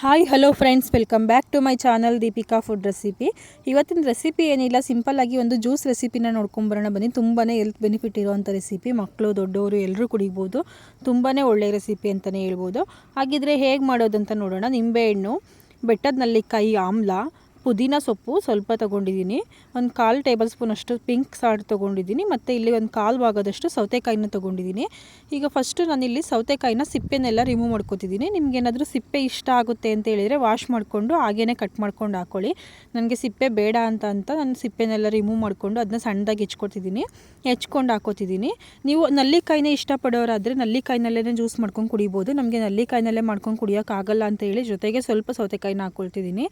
Hi hello friends welcome back to my channel Deepika food recipe ಇವತ್ತಿನ recipe ಏನಿಲ್ಲ ಸಿಂಪಲ್ಲಾಗಿ ಒಂದು ಜ್ಯೂಸ್ ರೆಸಿಪಿನ ನೋಡ್ಕೊಂಬರೋಣ ಬನ್ನಿ. ತುಂಬಾ ಹೆಲ್ತ್ ಬೆನಿಫಿಟ್ ಇರುವಂಥ ರೆಸಿಪಿ ಮಕ್ಕಳು ದೊಡ್ಡವರು ಎಲ್ಲರೂ ಕುಡಿಬೋದು. ತುಂಬಾ ಒಳ್ಳೆಯ ರೆಸಿಪಿ ಅಂತಲೇ ಹೇಳ್ಬೋದು. ಹಾಗಿದ್ರೆ ಹೇಗೆ ಮಾಡೋದಂತ ನೋಡೋಣ. ನಿಂಬೆಹಣ್ಣು, ಬೆಟ್ಟದ ನಲ್ಲಿಕಾಯಿ, ಆಮ್ಲ ಪುದೀನ ಸೊಪ್ಪು ಸ್ವಲ್ಪ ತೊಗೊಂಡಿದ್ದೀನಿ. ಒಂದು ಕಾಲು ಟೇಬಲ್ ಸ್ಪೂನ್ ಅಷ್ಟು ಪಿಂಕ್ ಸಾಲ್ಟ್ ತೊಗೊಂಡಿದ್ದೀನಿ. ಮತ್ತು ಇಲ್ಲಿ ಒಂದು ಕಾಲು ಭಾಗದಷ್ಟು ಸೌತೆಕಾಯಿನ ತೊಗೊಂಡಿದ್ದೀನಿ. ಈಗ ಫಸ್ಟು ನಾನಿಲ್ಲಿ ಸೌತೆಕಾಯಿನ ಸಿಪ್ಪೆನೆಲ್ಲ ರಿಮೂವ್ ಮಾಡ್ಕೊತಿದ್ದೀನಿ. ನಿಮಗೇನಾದರೂ ಸಿಪ್ಪೆ ಇಷ್ಟ ಆಗುತ್ತೆ ಅಂತ ಹೇಳಿದರೆ ವಾಶ್ ಮಾಡಿಕೊಂಡು ಹಾಗೇ ಕಟ್ ಮಾಡ್ಕೊಂಡು ಹಾಕ್ಕೊಳ್ಳಿ ನನಗೆ ಸಿಪ್ಪೆ ಬೇಡ ಅಂತ ಅಂತ ನಾನು ಸಿಪ್ಪೆನೆಲ್ಲ ರಿಮೂವ್ ಮಾಡಿಕೊಂಡು ಅದನ್ನ ಸಣ್ಣದಾಗಿ ಹೆಚ್ಕೊತಿದ್ದೀನಿ. ಹೆಚ್ಕೊಂಡು ಹಾಕೋತಿದ್ದೀನಿ. ನೀವು ನಲ್ಲಿಕಾಯಿನೇ ಇಷ್ಟಪಡೋರಾದರೆ ನಲ್ಲಿಕಾಯಿನಲ್ಲೇ ಜ್ಯೂಸ್ ಮಾಡ್ಕೊಂಡು ಕುಡಿಬೋದು. ನಮಗೆ ನಲ್ಲಿಕಾಯಿನಲ್ಲೇ ಮಾಡ್ಕೊಂಡು ಕುಡಿಯೋಕ್ಕಾಗಲ್ಲ ಅಂತ ಹೇಳಿ ಜೊತೆಗೆ ಸ್ವಲ್ಪ ಸೌತೆಕಾಯಿನ ಹಾಕ್ಕೊಳ್ತಿದ್ದೀನಿ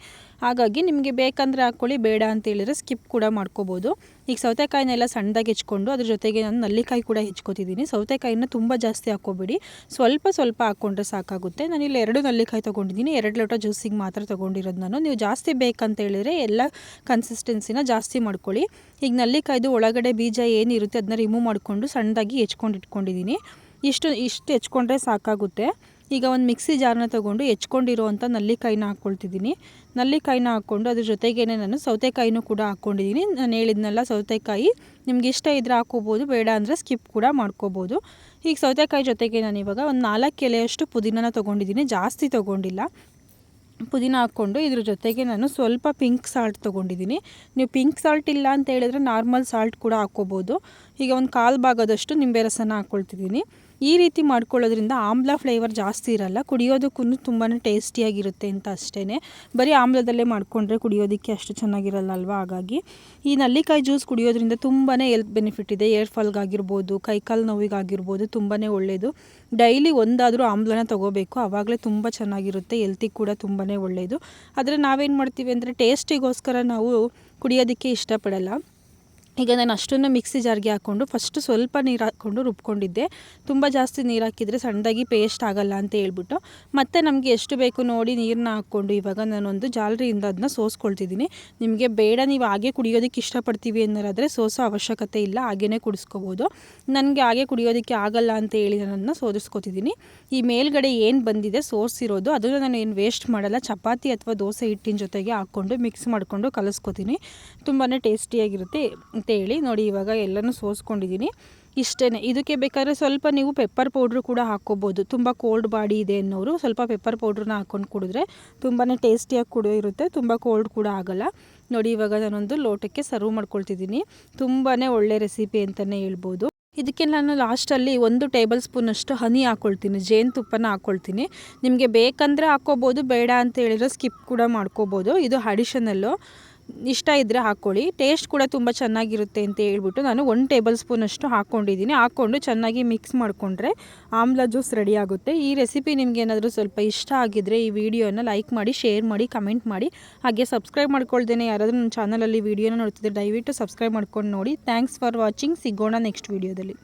ಹಾಗಾಗಿ ನಿಮಗೆ ನಿಮಗೆ ಬೇಕಂದರೆ ಹಾಕ್ಕೊಳ್ಳಿ ಬೇಡ ಅಂತ ಹೇಳಿದರೆ ಸ್ಕಿಪ್ ಕೂಡ ಮಾಡ್ಕೋಬೋದು. ಈಗ ಸೌತೆಕಾಯಿನೆಲ್ಲ ಸಣ್ಣದಾಗಿ ಹೆಚ್ಕೊಂಡು ಅದ್ರ ಜೊತೆಗೆ ನಾನು ನಲ್ಲಿಕಾಯಿ ಕೂಡ ಹೆಚ್ಕೋತಿದ್ದೀನಿ. ಸೌತೆಕಾಯಿನ ತುಂಬ ಜಾಸ್ತಿ ಹಾಕ್ಕೋಬೇಡಿ. ಸ್ವಲ್ಪ ಸ್ವಲ್ಪ ಹಾಕ್ಕೊಂಡ್ರೆ ಸಾಕಾಗುತ್ತೆ. ಇಲ್ಲಿ ಎರಡು ನಲ್ಲಿಕಾಯಿ ತೊಗೊಂಡಿದ್ದೀನಿ. ಎರಡು ಲೋಟ ಜ್ಯೂಸಿಗೆ ಮಾತ್ರ ತೊಗೊಂಡಿರೋದು ನಾನು. ನೀವು ಜಾಸ್ತಿ ಬೇಕಂತ ಹೇಳಿದರೆ ಎಲ್ಲ ಕನ್ಸಿಸ್ಟೆನ್ಸಿನ ಜಾಸ್ತಿ ಮಾಡ್ಕೊಳ್ಳಿ. ಈಗ ನಲ್ಲಿಕಾಯ್ದು ಒಳಗಡೆ ಬೀಜ ಏನಿರುತ್ತೆ, ಅದನ್ನ ರಿಮೂವ್ ಮಾಡಿಕೊಂಡು ಸಣ್ಣದಾಗಿ ಹೆಚ್ಕೊಂಡು ಇಟ್ಕೊಂಡಿದ್ದೀನಿ. ಇಷ್ಟು ಇಷ್ಟು ಹೆಚ್ಕೊಂಡ್ರೆ ಸಾಕಾಗುತ್ತೆ. ಈಗ ಒಂದು ಮಿಕ್ಸಿ ಜಾರನ್ನ ತೊಗೊಂಡು ಹೆಚ್ಕೊಂಡಿರೋವಂಥ ನಲ್ಲಿಕಾಯಿನ ಹಾಕ್ಕೊಳ್ತಿದ್ದೀನಿ. ನಲ್ಲಿಕಾಯಿನ ಹಾಕ್ಕೊಂಡು ಅದ್ರ ಜೊತೆಗೇ ನಾನು ಸೌತೆಕಾಯಿನೂ ಕೂಡ ಹಾಕ್ಕೊಂಡಿದ್ದೀನಿ. ನಾನು ಹೇಳಿದ್ನಲ್ಲ ಸೌತೆಕಾಯಿ, ನಿಮ್ಗೆ ಇಷ್ಟ ಇದ್ದರೆ ಹಾಕ್ಕೋಬೋದು, ಬೇಡ ಅಂದರೆ ಸ್ಕಿಪ್ ಕೂಡ ಮಾಡ್ಕೋಬೋದು. ಈಗ ಸೌತೆಕಾಯಿ ಜೊತೆಗೆ ನಾನು ಇವಾಗ ಒಂದು ನಾಲ್ಕು ಎಲೆಯಷ್ಟು ಪುದೀನ ತೊಗೊಂಡಿದ್ದೀನಿ. ಜಾಸ್ತಿ ತೊಗೊಂಡಿಲ್ಲ. ಪುದೀನ ಹಾಕ್ಕೊಂಡು ಇದ್ರ ಜೊತೆಗೆ ನಾನು ಸ್ವಲ್ಪ ಪಿಂಕ್ ಸಾಲ್ಟ್ ತೊಗೊಂಡಿದ್ದೀನಿ. ನೀವು ಪಿಂಕ್ ಸಾಲ್ಟ್ ಇಲ್ಲ ಅಂತ ಹೇಳಿದ್ರೆ ನಾರ್ಮಲ್ ಸಾಲ್ಟ್ ಕೂಡ ಹಾಕ್ಕೋಬೋದು. ಈಗ ಒಂದು ಕಾಲು ಭಾಗದಷ್ಟು ನಿಂಬೆ ರಸನ ಹಾಕ್ಕೊಳ್ತಿದ್ದೀನಿ ಈ ರೀತಿ ಮಾಡ್ಕೊಳ್ಳೋದ್ರಿಂದ ಆಮ್ಲ ಫ್ಲೇವರ್ ಜಾಸ್ತಿ ಇರಲ್ಲ ಕುಡಿಯೋದಕ್ಕೂ ತುಂಬಾ ಟೇಸ್ಟಿಯಾಗಿರುತ್ತೆ ಅಂತ ಅಷ್ಟೇ ಬರೀ ಆಮ್ಲದಲ್ಲೇ ಮಾಡಿಕೊಂಡ್ರೆ ಕುಡಿಯೋದಕ್ಕೆ ಅಷ್ಟು ಚೆನ್ನಾಗಿರಲ್ಲ ಅಲ್ವಾ ಹಾಗಾಗಿ ಈ ನಲ್ಲಿಕಾಯಿ ಜ್ಯೂಸ್ ಕುಡಿಯೋದ್ರಿಂದ ತುಂಬಾ ಹೆಲ್ತ್ ಬೆನಿಫಿಟ್ ಇದೆ. ಏರ್ ಫಾಲ್ಗಾಗಿರ್ಬೋದು ಕೈಕಾಲು ನೋವಿಗಾಗಿರ್ಬೋದು ತುಂಬಾ ಒಳ್ಳೆಯದು ಡೈಲಿ ಒಂದಾದರೂ ಆಮ್ಲನ ತೊಗೋಬೇಕು. ಆವಾಗಲೇ ತುಂಬ ಚೆನ್ನಾಗಿರುತ್ತೆ ಎಲ್ತಿಗೆ ಕೂಡ ತುಂಬಾ ಒಳ್ಳೆಯದು ಆದರೆ ನಾವೇನು ಮಾಡ್ತೀವಿ ಅಂದರೆ ಟೇಸ್ಟಿಗೋಸ್ಕರ ನಾವು ಕುಡಿಯೋದಕ್ಕೆ ಇಷ್ಟಪಡಲ್ಲ. ಈಗ ನಾನು ಅಷ್ಟನ್ನು ಮಿಕ್ಸಿ ಜಾರ್ಗೆ ಹಾಕ್ಕೊಂಡು ಫಸ್ಟು ಸ್ವಲ್ಪ ನೀರು ಹಾಕ್ಕೊಂಡು ರುಬ್ಕೊಂಡಿದ್ದೆ. ತುಂಬ ಜಾಸ್ತಿ ನೀರು ಹಾಕಿದರೆ ಸಣ್ಣದಾಗಿ ಪೇಸ್ಟ್ ಆಗಲ್ಲ ಅಂತ ಹೇಳ್ಬಿಟ್ಟು. ಮತ್ತು ನಮಗೆ ಎಷ್ಟು ಬೇಕು ನೋಡಿ ನೀರನ್ನ ಹಾಕ್ಕೊಂಡು ಇವಾಗ ನಾನೊಂದು ಜಾಲರಿಯಿಂದ ಅದನ್ನ ಸೋಸ್ಕೊಳ್ತಿದ್ದೀನಿ. ನಿಮಗೆ ಬೇಡ, ನೀವು ಹಾಗೆ ಕುಡಿಯೋದಕ್ಕೆ ಇಷ್ಟಪಡ್ತೀವಿ ಅನ್ನೋರಾದರೆ ಸೋಸೋ ಅವಶ್ಯಕತೆ ಇಲ್ಲ ಹಾಗೇ ಕುಡಿಸ್ಕೋಬೋದು. ನನಗೆ ಹಾಗೆ ಕುಡಿಯೋದಕ್ಕೆ ಆಗಲ್ಲ ಅಂತ ಹೇಳಿ ನಾನು ಸೋದಿಸ್ಕೊತಿದ್ದೀನಿ. ಈ ಮೇಲ್ಗಡೆ ಏನು ಬಂದಿದೆ ಸೋಸಿರೋದು ಅದನ್ನು ನಾನು ಏನು ವೇಸ್ಟ್ ಮಾಡಲ್ಲ, ಚಪಾತಿ ಅಥವಾ ದೋಸೆ ಹಿಟ್ಟಿನ ಜೊತೆಗೆ ಹಾಕ್ಕೊಂಡು ಮಿಕ್ಸ್ ಮಾಡಿಕೊಂಡು ಕಲಿಸ್ಕೊತೀನಿ. ತುಂಬಾ ಟೇಸ್ಟಿಯಾಗಿರುತ್ತೆ ಅಂತೇಳಿ ನೋಡಿ ಇವಾಗ ಎಲ್ಲನೂ ಸೋಸ್ಕೊಂಡಿದ್ದೀನಿ ಇಷ್ಟೇ ಇದಕ್ಕೆ ಬೇಕಾದ್ರೆ ಸ್ವಲ್ಪ ನೀವು ಪೆಪ್ಪರ್ ಪೌಡ್ರು ಕೂಡ ಹಾಕ್ಕೋಬೋದು. ತುಂಬ ಕೋಲ್ಡ್ ಬಾಡಿ ಇದೆ ಅನ್ನೋರು ಸ್ವಲ್ಪ ಪೆಪ್ಪರ್ ಪೌಡ್ರನ್ನ ಹಾಕ್ಕೊಂಡು ಕುಡಿದ್ರೆ ತುಂಬಾ ಟೇಸ್ಟಿಯಾಗಿ ಕೂಡ ಇರುತ್ತೆ. ತುಂಬ ಕೋಲ್ಡ್ ಕೂಡ ಆಗಲ್ಲ. ನೋಡಿ ಇವಾಗ ನಾನೊಂದು ಲೋಟಕ್ಕೆ ಸರ್ವ್ ಮಾಡ್ಕೊಳ್ತಿದ್ದೀನಿ ತುಂಬಾ ಒಳ್ಳೆ ರೆಸಿಪಿ ಅಂತಲೇ ಹೇಳ್ಬೋದು. ಇದಕ್ಕೆ ನಾನು ಲಾಸ್ಟಲ್ಲಿ ಒಂದು ಟೇಬಲ್ ಸ್ಪೂನಷ್ಟು ಹನಿ ಹಾಕ್ಕೊಳ್ತೀನಿ ಜೇನುತುಪ್ಪನ ಹಾಕ್ಕೊಳ್ತೀನಿ ನಿಮಗೆ ಬೇಕಂದರೆ ಹಾಕ್ಕೋಬೋದು, ಬೇಡ ಅಂತ ಹೇಳಿದ್ರೆ ಸ್ಕಿಪ್ ಕೂಡ ಮಾಡ್ಕೋಬೋದು. ಇದು ಅಡಿಷನಲ್ಲು ಇಷ್ಟ ಇದ್ದರೆ ಹಾಕ್ಕೊಳ್ಳಿ. ಟೇಸ್ಟ್ ಕೂಡ ತುಂಬ ಚೆನ್ನಾಗಿರುತ್ತೆ ಅಂತ ಹೇಳ್ಬಿಟ್ಟು ನಾನು ಒನ್ ಟೇಬಲ್ ಸ್ಪೂನಷ್ಟು ಹಾಕ್ಕೊಂಡಿದ್ದೀನಿ. ಹಾಕ್ಕೊಂಡು ಚೆನ್ನಾಗಿ ಮಿಕ್ಸ್ ಮಾಡಿಕೊಂಡ್ರೆ ಆಮ್ಲ ಜ್ಯೂಸ್ ರೆಡಿ ಆಗುತ್ತೆ. ಈ ರೆಸಿಪಿ ನಿಮ್ಗೆ ಏನಾದರೂ ಸ್ವಲ್ಪ ಇಷ್ಟ ಆಗಿದ್ದರೆ ಈ ವಿಡಿಯೋನ ಲೈಕ್ ಮಾಡಿ ಶೇರ್ ಮಾಡಿ ಕಮೆಂಟ್ ಮಾಡಿ. ಹಾಗೆ ಸಬ್ಸ್ಕ್ರೈಬ್ ಮಾಡ್ಕೊಳ್ದೇನೆ ಯಾರಾದರೂ ನನ್ನ ಚಾನಲಲ್ಲಿ ವೀಡಿಯೋನ ನೋಡ್ತಿದ್ದರೆ ದಯವಿಟ್ಟು ಸಬ್ಸ್ಕ್ರೈಬ್ ಮಾಡ್ಕೊಂಡು ನೋಡಿ. ಥ್ಯಾಂಕ್ಸ್ ಫಾರ್ ವಾಚಿಂಗ್ ಸಿಗೋಣ ನೆಕ್ಸ್ಟ್ ವೀಡಿಯೋದಲ್ಲಿ